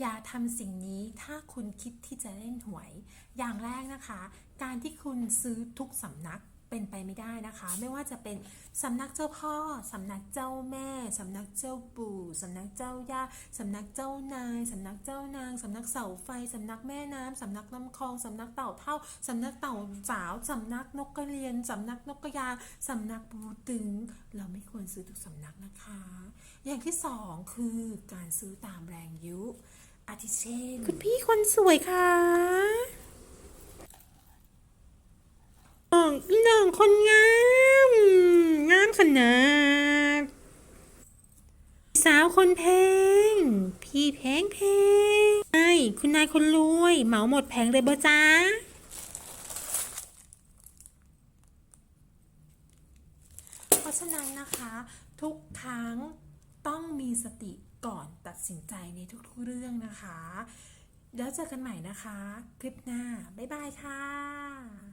อย่าทำสิ่งนี้ถ้าคุณคิดที่จะเล่นหวย อย่างแรกนะคะ การที่คุณซื้อทุกสำนักเป็นไปไม่ได้นะคะ ไม่ว่าจะเป็นสำนักเจ้าพ่อสำนักเจ้าแม่สำนักเจ้าปู่สำนักเจ้าย่าสำนักเจ้านายสำนักเจ้านางสำนักเสาไฟสำนักแม่น้ำสำนักลำคลองสำนักเต่าเท่าสำนักเต่าสาวสำนักนกกระเรียนสำนักนกกระยาสำนักปูตึงเราไม่ควร รซื้อทุกสำนักนะคะ อย่างที่สองคือการซื้อตามแรงยุ อาทิเช่น คุณพี่คนสวยค่ะน้องน้องคนงาม งามขนาด สาวคนแพง พี่แพงแพงไอ้คุณนายคนรวย เหมาหมดแพงเลยเบอจ้าะฉะนั้นนะคะ ทุกครั้งต้องมีสติก่อนตัดสินใจในทุกๆเรื่องนะคะ แล้วเจอกันใหม่นะคะ คลิปหน้า บ๊ายบายค่ะ